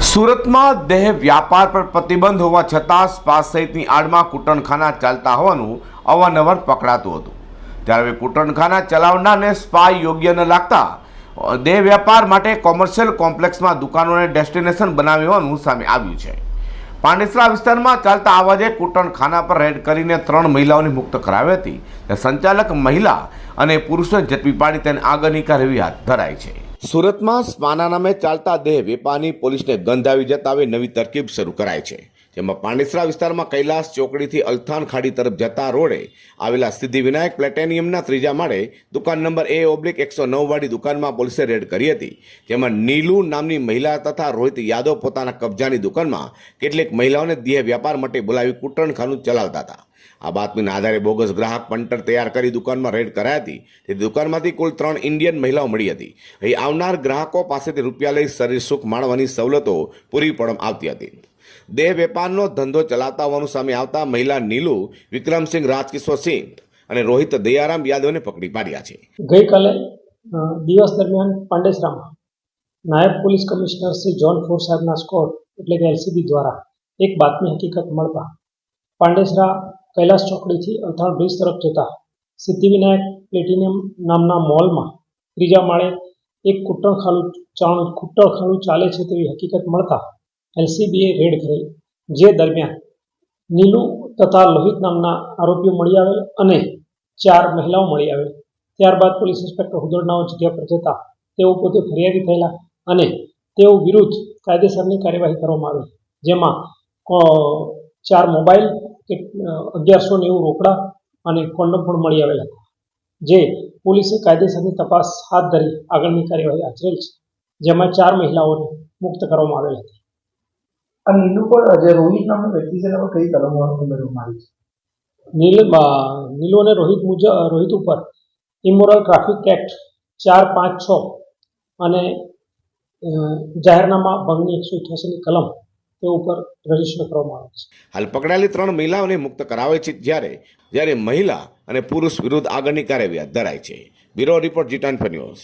સુરતમાં દેહ વ્યાપાર પર પ્રતિબંધ હોવા છતાં સ્પા સહિતની આડમાં કૂટણખાના ચાલતા હોવાનું અવારનવાર પકડાતું હતું. ત્યારે હવે કૂટણખાના ચલાવનારને સ્પા યોગ્ય ન લાગતા દેહ વ્યાપાર માટે કોમર્શિયલ કોમ્પ્લેક્સમાં દુકાનોને ડેસ્ટિનેશન બનાવી હોવાનું સામે આવ્યું છે. પાંડેસરા વિસ્તારમાં ચાલતા આવાજે કૂટણખાના પર રેડ કરીને ત્રણ મહિલાઓને મુક્ત કરાવી હતી. સંચાલક મહિલા અને પુરુષને ઝડપી પાડી તેને આગળની કાર્યવાહી હાથ ધરાઈ છે. સુરતમાં સ્વાના નામે ચાલતા દેહ વેપારની પોલીસને ગંધ આવી જતા હવે નવી તરકીબ શરૂ કરાઈ છે. જેમાં પાંડેસરા વિસ્તારમાં કૈલાસ ચોકડીથી અલથાન ખાડી તરફ જતા રોડે આવેલા સિદ્ધિવિનાયક પ્લેટેનિયમના ત્રીજા માળે દુકાન નંબર એ ઓબ્લિક એકસો નવ વાળી દુકાનમાં પોલીસે રેડ કરી હતી. જેમાં નીલુ નામની મહિલા તથા રોહિત યાદવ પોતાના કબજાની દુકાનમાં કેટલીક મહિલાઓને દેહ વ્યાપાર માટે બોલાવી કૂટણખાનું ચલાવતા હતા. આ બાતમીના આધારે બોગસ ગ્રાહક પંટર તૈયાર કરી દુકાનમાં રેડ કરાઈ હતી. તે દુકાનમાંથી કુલ ત્રણ ઇન્ડિયન મહિલાઓ મળી હતી. અહીં આવનાર ગ્રાહકો પાસેથી રૂપિયા લઈ શરીર સુખ માણવાની સવલતો પૂરી પાડવામાં આવતી હતી. દેહ વેપારનો ધંધો ચલાવતા હોવાનું સામે આવતા મહિલા નીલુ, વિક્રમસિંહ રાજકિશોરસિંહ અને રોહિત દયારામ યાદવને પકડી પાડ્યા છે. ગઈકાલે દિવસ દરમિયાન પાંડેસરામાં નાયબ police commissioner Shri zone four સાહેબના સ્કોડ એટલે કે એલસીબી દ્વારા એક બાતમી હકીકત મળતા પાંડેસરા કૈલાસ ચોકડીથી અથાણ બ્રિજ તરફ જતા સિદ્ધિવિનાયક પ્લેટિનિયમ નામના મોલમાં ત્રીજા માળે એક કૂટણખાનું ચાણ ખાલું ચાલે છે તેવી હકીકત મળતા એલસીબીએ રેડ કરી. જે દરમિયાન નીલુ તથા લોહિત નામના આરોપીઓ મળી આવેલ અને ચાર મહિલાઓ મળી આવેલ. ત્યારબાદ પોલીસ ઇન્સ્પેક્ટર હુદરનાઓ જગ્યા પર જતા તેઓ પોતે ફરિયાદી થયેલા અને તેઓ વિરુદ્ધ કાયદેસરની કાર્યવાહી કરવામાં આવી. જેમાં ચાર મોબાઈલ અગિયારસો નેવું રોકડા અને કોન્ડમ પણ મળી આવેલા જે પોલીસે કાયદેસરની તપાસ હાથ ધરી આગળની કાર્યવાહી આચરેલ છે. જેમાં ચાર મહિલાઓને મુક્ત કરવામાં આવેલ હતી. આ નીલુ પર જે રોહિત નામનો વ્યક્તિ છે એના પર કઈ કલમો ઉમેરવામાં આવી છે? નીલ નીલુ અને રોહિત મુજબ રોહિત ઉપર. ઇમોરલ ટ્રાફિક એક્ટ ચાર પાંચ છ અને જાહેરનામા ભંગની એકસો અઠ્યાસીની કલમ તે ઉપર રજિસ્ટર કરવામાં આવે છે. હાલ પકડાયેલી ત્રણ મહિલાઓને મુક્ત કરાવે છે જ્યારે જ્યારે મહિલા અને પુરુષ વિરુદ્ધ આગળની કાર્યવાહી હાથ ધરાય છે. બ્યુરો રિપોર્ટ જીટાન ન્યૂઝ.